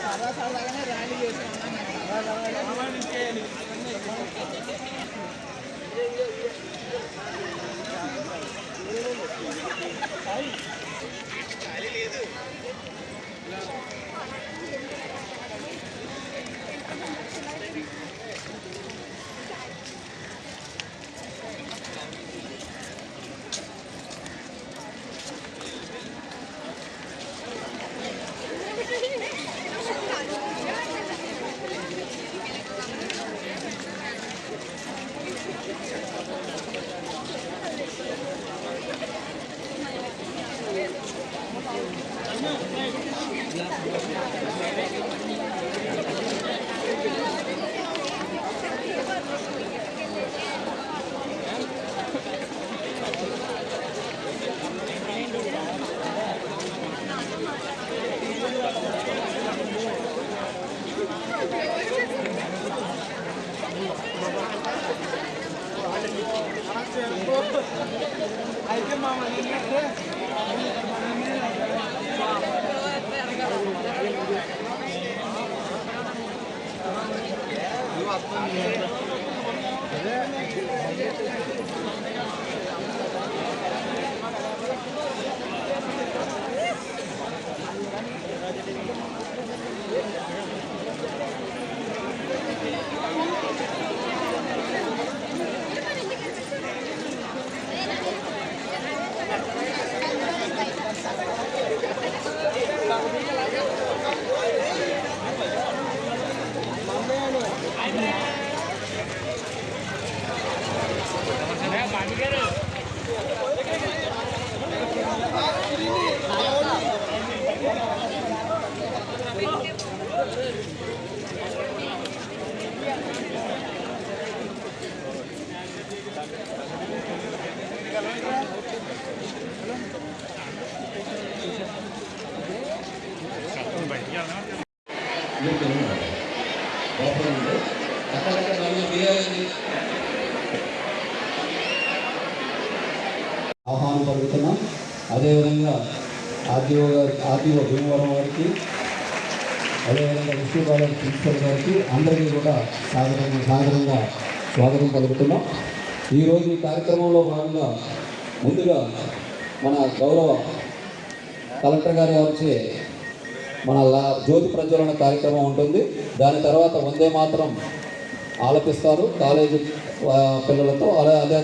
సరదా సరదాగానే ర్యాలీ చేసి Thank you. ఆహ్వానం పలుకుతున్నాం. అదేవిధంగా ఆర్టీఓ గారి ఆర్టీఓ భీమవరం గారికి అదేవిధంగా విష్ణు బాలయ్య ప్రిన్సిపల్ గారికి అందరికీ కూడా సాధారణంగా సాధారణంగా స్వాగతం పలుకుతున్నాం. ఈరోజు ఈ కార్యక్రమంలో భాగంగా ముందుగా మన గౌరవ కలెక్టర్ గారి వారిచే మన లా జ్యోతి ప్రజ్వలన కార్యక్రమం ఉంటుంది. దాని తర్వాత వందే మాత్రం ఆలపిస్తారు. కాలేజీ పిల్లలతో అలా అదే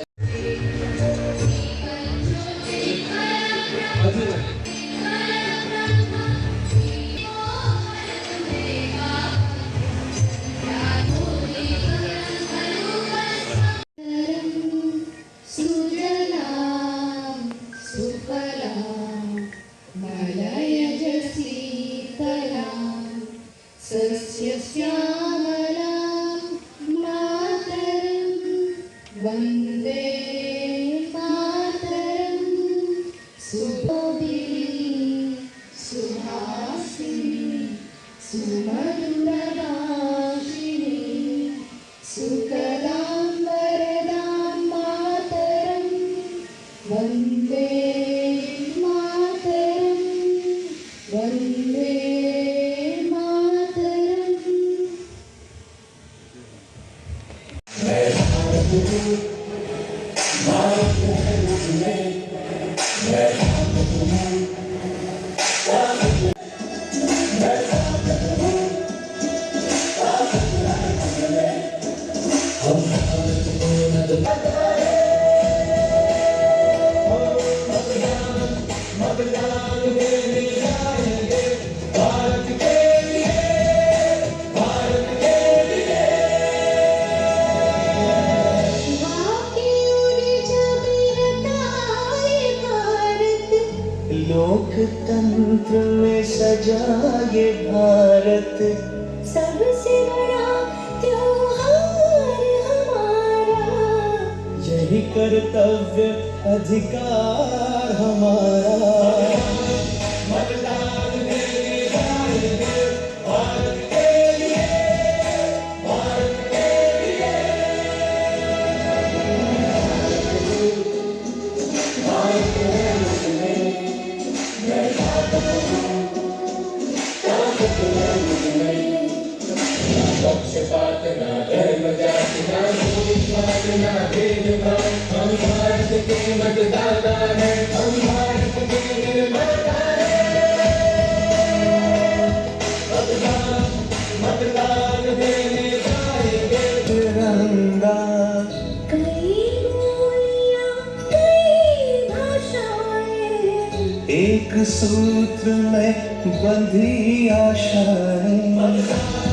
भी कर्तव्य अधिकार हमारा Don't you bother, not very much, विश्वास हम भारत के मतदाता हैं हम भारत के निर्माता हैं मतदान मतदान देने जाएँगे तिरंगा एक सूत्र में बंधी आशाएँ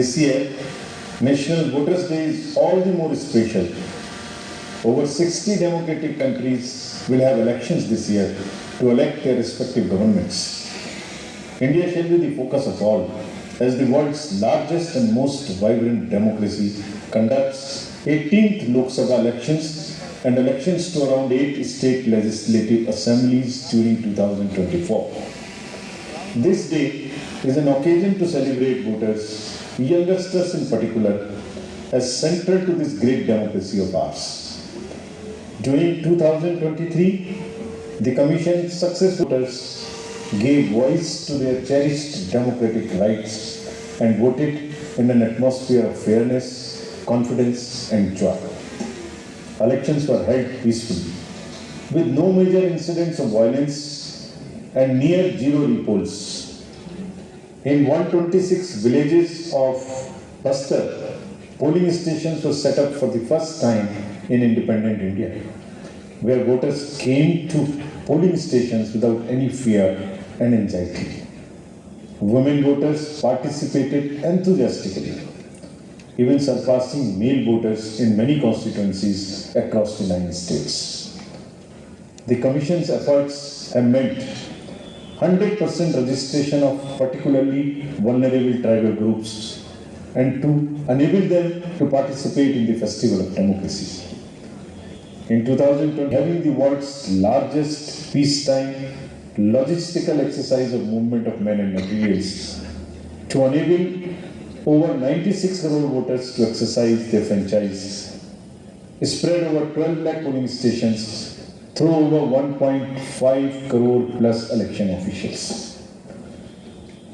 This year, National Voters Day is all the more special. Over 60 democratic countries will have elections this year to elect their respective governments. India shall be the focus of all as the world's largest and most vibrant democracy conducts 18th Lok Sabha elections and elections to around 8 state legislative assemblies during 2024. This day is an occasion to celebrate voters youngsters in particular, as central to this great democracy of ours. During 2023, the Commission's success voters gave voice to their cherished democratic rights and voted in an atmosphere of fairness, confidence, and joy. Elections were held peacefully, with no major incidents of violence and near zero repolls. In 126 villages of Bastar, polling stations were set up for the first time in independent India, where voters came to polling stations without any fear and anxiety. Women voters participated enthusiastically, even surpassing male voters in many constituencies across the nine states. The Commission's efforts have meant 100% registration of particularly vulnerable tribal groups and to enable them to participate in the festival of democracy. In 2020, having the world's largest peacetime logistical exercise of movement of men and materials to enable over 96 crore voters to exercise their franchise, spread over 12 lakh polling stations through over 1.5 crore plus election officials.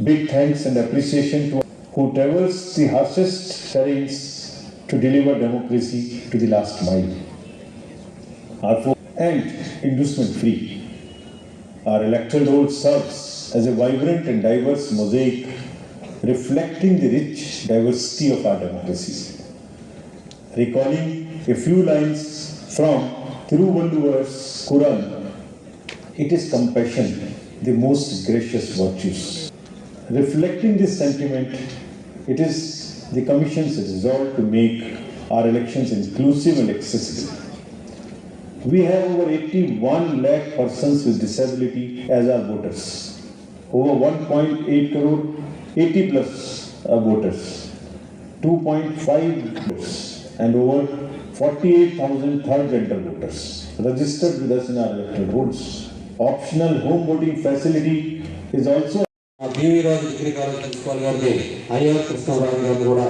Big thanks and appreciation to who traverse the harshest terrains to deliver democracy to the last mile. Our and inducement free. Our electoral roll serves as a vibrant and diverse mosaic reflecting the rich diversity of our democracy. Recalling a few lines from Thiruvalluvar's Quran, it is compassion, the most gracious virtues. Reflecting this sentiment, it is the Commission's resolve to make our elections inclusive and accessible. We have over 81 lakh persons with disability as our voters. Over 1.8 crore 80 plus voters. 2.5 voters and over 48,000 third gender voters registered with us in our electoral rolls. Optional home voting facility is also BV Raju degree college principal గారికి అయ్యర్ కృష్ణరావు గారిని కూడా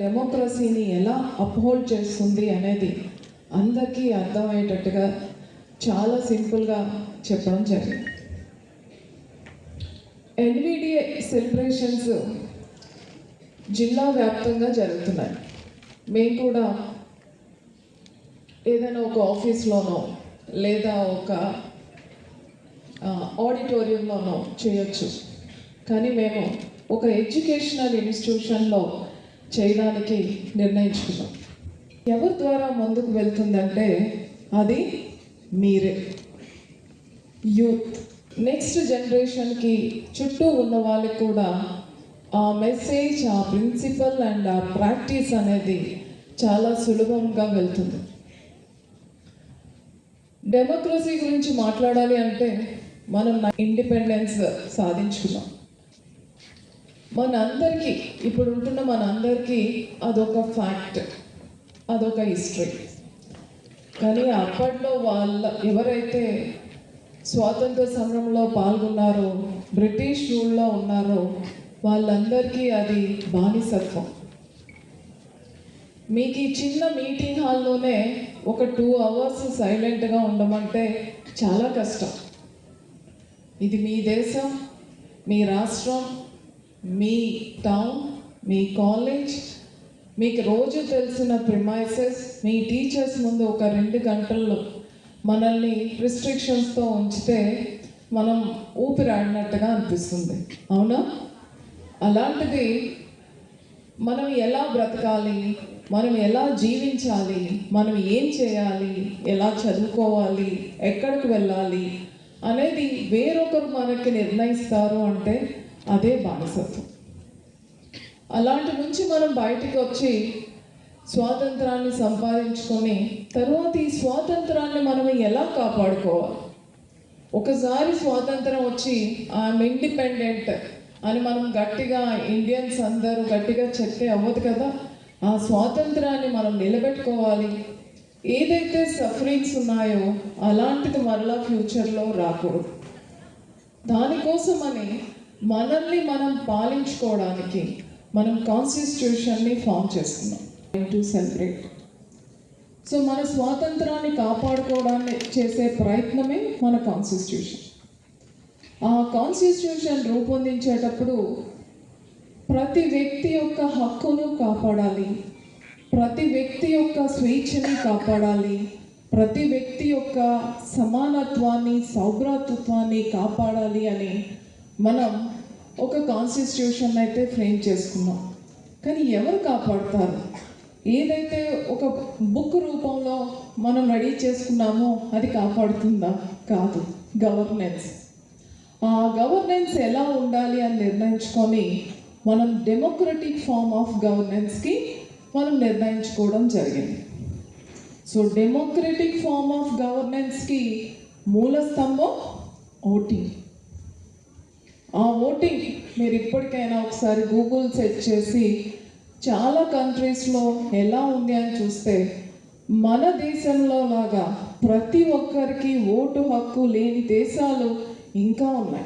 డెమోక్రసీని ఎలా uphold చేస్తుంది అనేది అందరికీ అర్థమయ్యేటట్టుగా చాలా సింపుల్గా చెప్పడం జరిగింది. ఎన్విడిఏ సెలబ్రేషన్స్ జిల్లా వ్యాప్తంగా జరుగుతున్నాయి. మేము కూడా ఏదైనా ఒక ఆఫీస్లోనో లేదా ఒక ఆడిటోరియంలోనో చేయొచ్చు. కానీ మేము ఒక ఎడ్యుకేషనల్ ఇన్స్టిట్యూషన్లో చేయడానికి నిర్ణయించుకున్నాం. ఎవరి ద్వారా ముందుకు వెళ్తుందంటే అది మీరే. యూత్ నెక్స్ట్ జనరేషన్కి చుట్టూ ఉన్న వాళ్ళకి కూడా ఆ మెసేజ్ ఆ ప్రిన్సిపల్ అండ్ ఆ ప్రాక్టీస్ అనేది చాలా సులభంగా వెళ్తుంది. డెమోక్రసీ గురించి మాట్లాడాలి అంటే మనం ఇండిపెండెన్స్ సాధించుకున్నాం. మనందరికీ ఇప్పుడు ఉంటున్న మనందరికీ అదొక ఫ్యాక్ట్ అదొక హిస్టరీ కానీ అప్పట్లో వాళ్ళ ఎవరైతే స్వాతంత్ర సమరంలో పాల్గొన్నారో బ్రిటిష్ రూల్లో ఉన్నారో వాళ్ళందరికీ అది బానిసత్వం. మీకు ఈ చిన్న మీటింగ్ హాల్లోనే ఒక టూ అవర్స్ సైలెంట్గా ఉండమంటే చాలా కష్టం. ఇది మీ దేశం మీ రాష్ట్రం మీ టౌన్ మీ కాలేజ్. మీకు రోజు తెలిసిన ప్రిమైసెస్ మీ టీచర్స్ ముందు ఒక రెండు గంటల్లో మనల్ని రిస్ట్రిక్షన్స్తో ఉంచితే మనం ఊపిరాడినట్టుగా అనిపిస్తుంది. అవునా? అలాంటిది మనం ఎలా బ్రతకాలి? మనం ఎలా జీవించాలి? మనం ఏం చేయాలి? ఎలా చదువుకోవాలి? ఎక్కడికి వెళ్ళాలి? అనేది వేరొకరు మనకి నిర్ణయిస్తారు అంటే అదే బానిసత్వం. అలాంటి నుంచి మనం బయటికి వచ్చి స్వాతంత్రాన్ని సంపాదించుకొని తర్వాత ఈ స్వాతంత్రాన్ని మనం ఎలా కాపాడుకోవాలి? ఒకసారి స్వాతంత్రం వచ్చి ఐఎమ్ ఇండిపెండెంట్. అని మనం గట్టిగా ఇండియన్స్ అందరూ గట్టిగా చెప్తే అవ్వదు కదా? ఆ స్వాతంత్రాన్ని మనం నిలబెట్టుకోవాలి. ఏదైతే సఫరింగ్స్ ఉన్నాయో అలాంటిది మరలా ఫ్యూచర్లో రాకూడదు. దానికోసమని మనల్ని మనం పాలించుకోవడానికి మనం కాన్స్టిట్యూషన్ని ఫామ్ చేసుకున్నాం. టు సెలబ్రేట్ సో మన స్వాతంత్రాన్ని కాపాడుకోవడాన్ని చేసే ప్రయత్నమే మన కాన్స్టిట్యూషన్ ఆ కాన్స్టిట్యూషన్ రూపొందించేటప్పుడు ప్రతి వ్యక్తి యొక్క హక్కును కాపాడాలి. ప్రతి వ్యక్తి యొక్క స్వేచ్ఛని కాపాడాలి. ప్రతి వ్యక్తి యొక్క సమానత్వాన్ని సౌభ్రాతృత్వాన్ని కాపాడాలి అని మనం ఒక కాన్స్టిట్యూషన్ అయితే ఫ్రేమ్ చేసుకున్నాం. కానీ ఎవరు కాపాడుతారు? ఏదైతే ఒక బుక్ రూపంలో మనం రెడీ చేసుకున్నామో అది కాపాడుతుందా? కాదు. గవర్నెన్స్ గవర్నెన్స్ ఎలా ఉండాలి అని నిర్ణయించుకొని మనం డెమోక్రటిక్ ఫార్మ్ ఆఫ్ గవర్నెన్స్కి మనం నిర్ణయించుకోవడం జరిగింది. సో డెమోక్రటిక్ ఫార్మ్ ఆఫ్ గవర్నెన్స్కి మూల స్తంభం ఓటింగ్. ఆ ఓటింగ్ మీరు ఇప్పటికైనా ఒకసారి గూగుల్ సెర్చ్ చేసి చాలా కంట్రీస్లో ఎలా ఉంది అని చూస్తే మన దేశంలో లాగా ప్రతి ఒక్కరికి ఓటు హక్కు లేని దేశాలు ఇంకా ఉన్నాయి.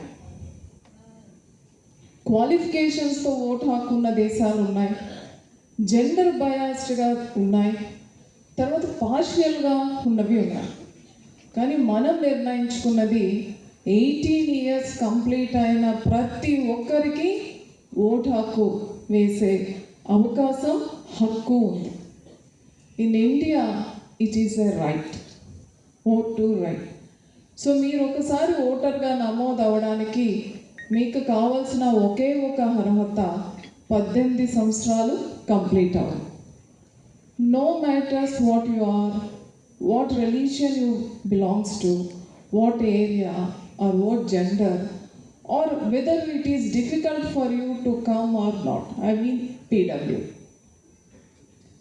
క్వాలిఫికేషన్స్తో ఓటు హక్కున్న దేశాలు ఉన్నాయి. జెండర్ బయాస్డ్గా ఉన్నాయి. తర్వాత పార్షియల్గా ఉన్నవి ఉన్నాయి. కానీ మనం నిర్ణయించుకున్నది ఎయిటీన్ ఇయర్స్ కంప్లీట్ అయిన ప్రతి ఒక్కరికి ఓటు హక్కు వేసే అవకాశం హక్కు ఉంది. In India it is a right vote to right so మీరు ఒకసారి ఓటర్గా నమోదు అవ్వడానికి మీకు కావాల్సిన ఒకే ఒక అర్హత పద్దెనిమిది సంవత్సరాలు కంప్లీట్ అవ్వ no matters what you are what religion you belongs to what area or what gender or whether it is difficult for you to come or not I mean PW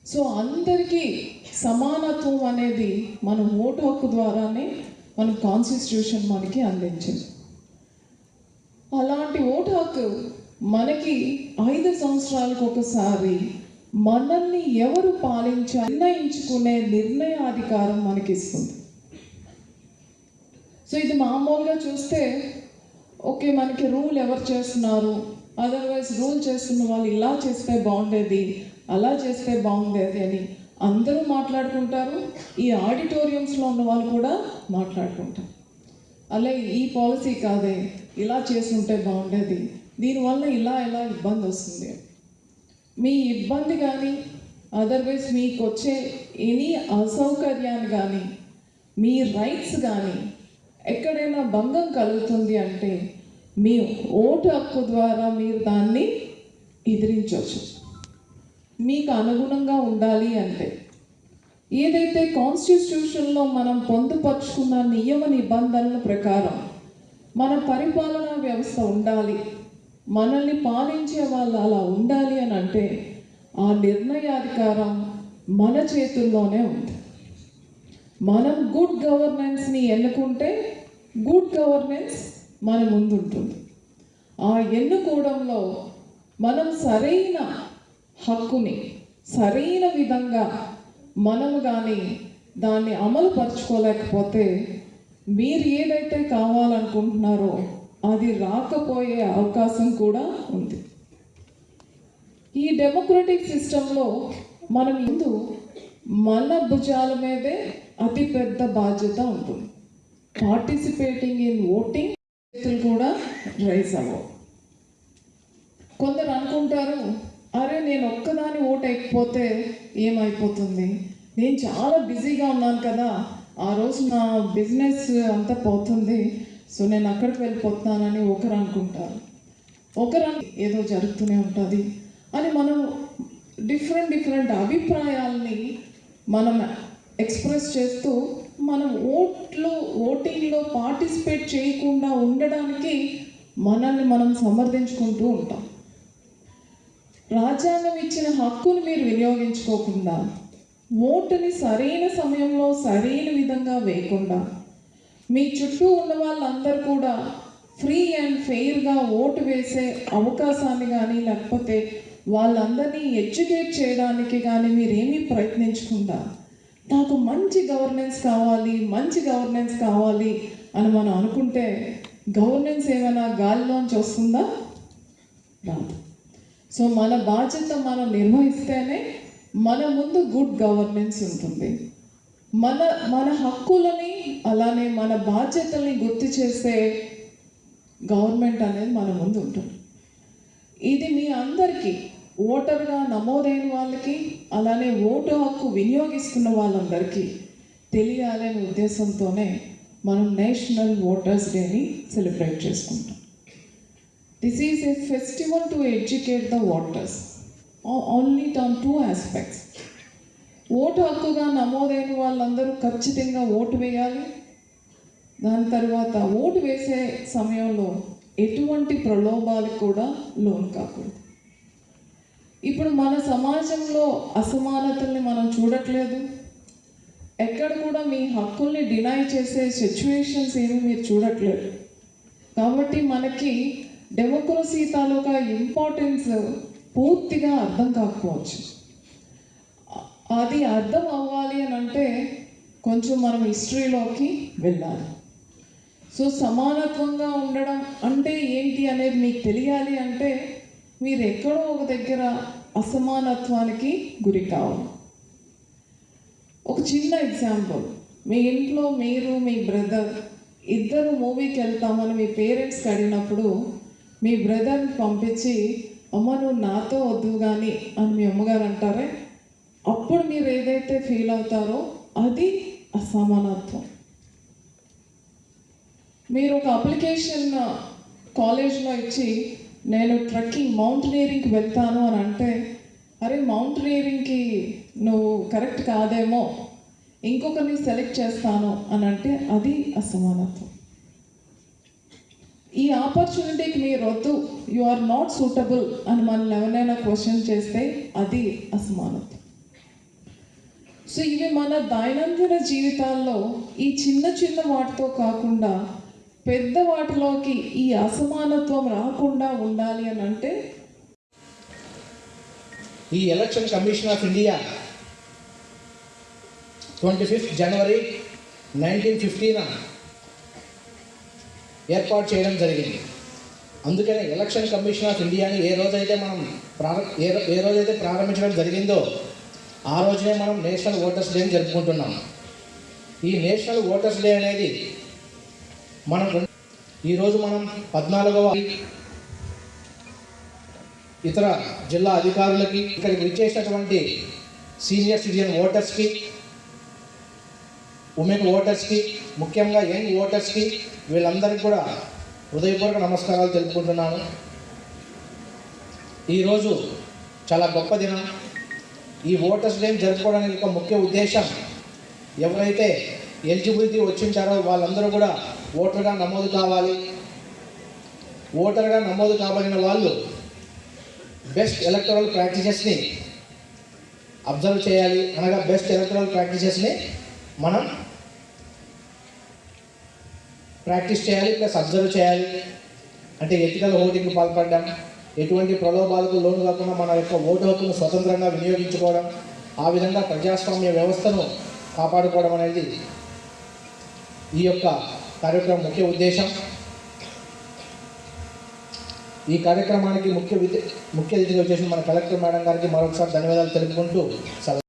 so అందరికీ సమానత్వం అనేది మనం vote హక్కు ద్వారానే మన constitution మనకి అందించింది. అలాంటి ఓటు హక్కు మనకి ఐదు సంవత్సరాలకు ఒకసారి మనల్ని ఎవరు పాలించాలి నిర్ణయించుకునే నిర్ణయాధికారం మనకి ఇస్తుంది సో ఇది మామూలుగా చూస్తే ఓకే మనకి రూల్ ఎవరు చేస్తున్నారు? అదర్వైజ్ రూల్ చేస్తున్న వాళ్ళు ఇలా చేస్తే బాగుండేది అలా చేస్తే బాగుండేది అని అందరూ మాట్లాడుకుంటారు ఈ ఆడిటోరియంస్లో ఉన్న వాళ్ళు కూడా మాట్లాడుకుంటారు. అలా ఈ పాలసీ కాదే ఇలా చేస్తుంటే బాగుండేది దీనివల్ల ఇలా ఇలా ఇబ్బంది వస్తుంది? మీ ఇబ్బంది కానీ అదర్వైజ్ మీకు వచ్చే ఎనీ అసౌకర్యాన్ని కానీ మీ రైట్స్ కానీ ఎక్కడైనా భంగం కలుగుతుంది అంటే మీ ఓటు హక్కు ద్వారా మీరు దాన్ని ఎదిరించవచ్చు. మీకు అనుగుణంగా ఉండాలి అంటే. ఏదైతే కాన్స్టిట్యూషన్లో మనం పొందుపరుచుకున్న నియమ నిబంధనల ప్రకారం మన పరిపాలనా వ్యవస్థ ఉండాలి మనల్ని పాలించే వాళ్ళు అలా ఉండాలి అని అంటే ఆ నిర్ణయాధికారం మన చేతుల్లోనే ఉంది. మనం గుడ్ గవర్నెన్స్ని ఎన్నుకుంటే గుడ్ గవర్నెన్స్ మన ముందు ఉంటుంది ఆ ఎన్నుకోవడంలో మనం సరైన హక్కుని సరైన విధంగా మనం కానీ దాన్ని అమలు పరచుకోలేకపోతే మీరు ఏదైతే కావాలనుకుంటున్నారో అది రాకపోయే అవకాశం కూడా ఉంది. ఈ డెమోక్రటిక్ సిస్టంలో మనం ముందు మన భుజాల మీదే అతి పెద్ద బాధ్యత ఉంటుంది. పార్టిసిపేటింగ్ ఇన్ ఓటింగ్ కూడా రైస్ అవ్వవు. కొందరు అనుకుంటారు అరే నేను ఒక్కదాని ఓటు ఏమైపోతుంది? నేను చాలా బిజీగా ఉన్నాను కదా. ఆ రోజు నా బిజినెస్ అంతా పోతుంది. సో నేను అక్కడికి వెళ్ళిపోతున్నానని ఒకరు అనుకుంటారు. ఒకరు ఏదో జరుగుతూనే ఉంటుంది. అని మనం డిఫరెంట్ డిఫరెంట్ అభిప్రాయాల్ని మనం ఎక్స్ప్రెస్ చేస్తూ మనం ఓట్లు ఓటింగ్లో పార్టిసిపేట్ చేయకుండా ఉండడానికి మనల్ని మనం సమర్థించుకుంటూ ఉంటాం. రాజ్యాంగం ఇచ్చిన హక్కును మీరు వినియోగించుకోకుండా ఓటుని సరైన సమయంలో సరైన విధంగా వేయకుండా మీ చుట్టూ ఉన్న వాళ్ళందరూ కూడా ఫ్రీ అండ్ ఫెయిర్గా ఓటు వేసే అవకాశాన్ని కానీ లేకపోతే వాళ్ళందరినీ ఎడ్యుకేట్ చేయడానికి కానీ మీరేమీ ప్రయత్నించకుండా నాకు మంచి గవర్నెన్స్ కావాలి మంచి గవర్నెన్స్ కావాలి అని మనం అనుకుంటే గవర్నెన్స్ ఏమైనా గాలిలోంచి వస్తుందా? రాదు. సో మన బాధ్యత మనం నిర్వహిస్తేనే మన ముందు గుడ్ గవర్నెన్స్ ఉంటుంది. మన మన హక్కులని అలానే మన బాధ్యతల్ని గుర్తు చేసే గవర్నమెంట్ అనేది మన ముందు ఉంటుంది. ఇది మీ అందరికీ ఓటర్గా నమోదైన వాళ్ళకి అలానే ఓటు హక్కు వినియోగిస్తున్న వాళ్ళందరికీ తెలియాలనే ఉద్దేశంతోనే మనం నేషనల్ ఓటర్స్ డేని సెలబ్రేట్ చేసుకుంటాం. This is a festival to educate the voters only on two aspects vote హక్కుగా నమోదైన వాళ్ళందరూ ఖచ్చితంగా ఓటు వేయాలి. దాని తర్వాత ఓటు వేసే సమయంలో ఎటువంటి ప్రలోభాలకు కూడా లోను కాకూడదు. ఇప్పుడు మన సమాజంలో అసమానతల్ని మనం చూడట్లేదు. ఎక్కడ కూడా మీ హక్కుల్ని డినై చేసే సిచ్యువేషన్స్ ఏమి మీరు చూడట్లేదు. కాబట్టి మనకి డెమోక్రసీ తాలూకా ఇంపార్టెన్స్ పూర్తిగా అర్థం కాకపోవచ్చు. అది అర్థం అవ్వాలి అని అంటే కొంచెం మనం హిస్టరీలోకి వెళ్ళాలి. సో సమానత్వంగా ఉండడం అంటే ఏంటి అనేది మీకు తెలియాలి అంటే మీరు ఎక్కడో ఒక దగ్గర అసమానత్వానికి గురి కావాలి. ఒక చిన్న ఎగ్జాంపుల్ మీ ఇంట్లో మీరు మీ బ్రదర్ ఇద్దరు మూవీకి వెళ్తామని మీ పేరెంట్స్కి అడిగినప్పుడు మీ బ్రదర్ని పంపించి అమ్మ నువ్వు నాతో వద్దు కానీ అని మీ అమ్మగారు అంటారే? అప్పుడు మీరు ఏదైతే ఫీల్ అవుతారో అది అసమానత్వం. మీరు ఒక అప్లికేషన్ కాలేజ్లో ఇచ్చి నేను ట్రెక్కింగ్ మౌంటనీరింగ్కి వెళ్తాను అని అంటే అరే మౌంటనీరింగ్కి నువ్వు కరెక్ట్ కాదేమో ఇంకొకరిని సెలెక్ట్ చేస్తాను అని అంటే అది అసమానత్వం. ఈ ఆపర్చునిటీకి మీరు వద్దు. యు ఆర్ నాట్ సూటబుల్ అని మనల్ని ఎవరైనా క్వశ్చన్ చేస్తే అది అసమానత్వం సో ఇవి మన దైనందిన జీవితాల్లో ఈ చిన్న చిన్న వాటితో కాకుండా పెద్ద వాటిలోకి ఈ అసమానత్వం రాకుండా ఉండాలి అని అంటే? ఈ election commission of India twenty fifth January nineteen fifteen ఏర్పాటు చేయడం జరిగింది. అందుకనే ఎలక్షన్ కమిషన్ ఆఫ్ ఇండియాని ఏ రోజైతే మనం ప్రారం ఏ ఏ రోజైతే ప్రారంభించడం జరిగిందో ఆ రోజునే మనం నేషనల్ ఓటర్స్ డేని జరుపుకుంటున్నాం. ఈ నేషనల్ ఓటర్స్ డే అనేది మనం ఈరోజు మనం పద్నాలుగవ ఇతర జిల్లా అధికారులకి ఇక్కడికి విచ్చేసినటువంటి సీనియర్ సిటిజన్ ఓటర్స్కి ఉమెన్ ఓటర్స్కి ముఖ్యంగా యంగ్ ఓటర్స్కి వీళ్ళందరికీ కూడా హృదయపూర్వక నమస్కారాలు తెలుపుకుంటున్నాను. ఈరోజు చాలా గొప్ప దినం. ఈ ఓటర్స్ డే జరుపుకోవడానికి ఒక ముఖ్య ఉద్దేశం ఎవరైతే ఎలిజిబిలిటీ వచ్చింటారో వాళ్ళందరూ కూడా ఓటర్గా నమోదు కావాలి. ఓటర్గా నమోదు కాబడిన వాళ్ళు బెస్ట్ ఎలక్ట్రల్ ప్రాక్టీసెస్ని అబ్జర్వ్ చేయాలి. అనగా బెస్ట్ ఎలక్ట్రల్ ప్రాక్టీసెస్ని మనం ప్రాక్టీస్ చేయాలి ప్లస్ అబ్జర్వ్ చేయాలి. అంటే ఎథికల్ ఓటింగ్కి పాల్పడడం ఎటువంటి ప్రలోభాలకు లోను కాకుండా మన యొక్క ఓటు హక్కును స్వతంత్రంగా వినియోగించుకోవడం ఆ విధంగా ప్రజాస్వామ్య వ్యవస్థను కాపాడుకోవడం అనేది ఈ యొక్క కార్యక్రమం ముఖ్య ఉద్దేశం. ఈ కార్యక్రమానికి ముఖ్య విధి ముఖ్య అతిథిగా వచ్చేసి మన కలెక్టర్ మేడం గారికి మరొకసారి ధన్యవాదాలు తెలుపుకుంటూ సెలవు.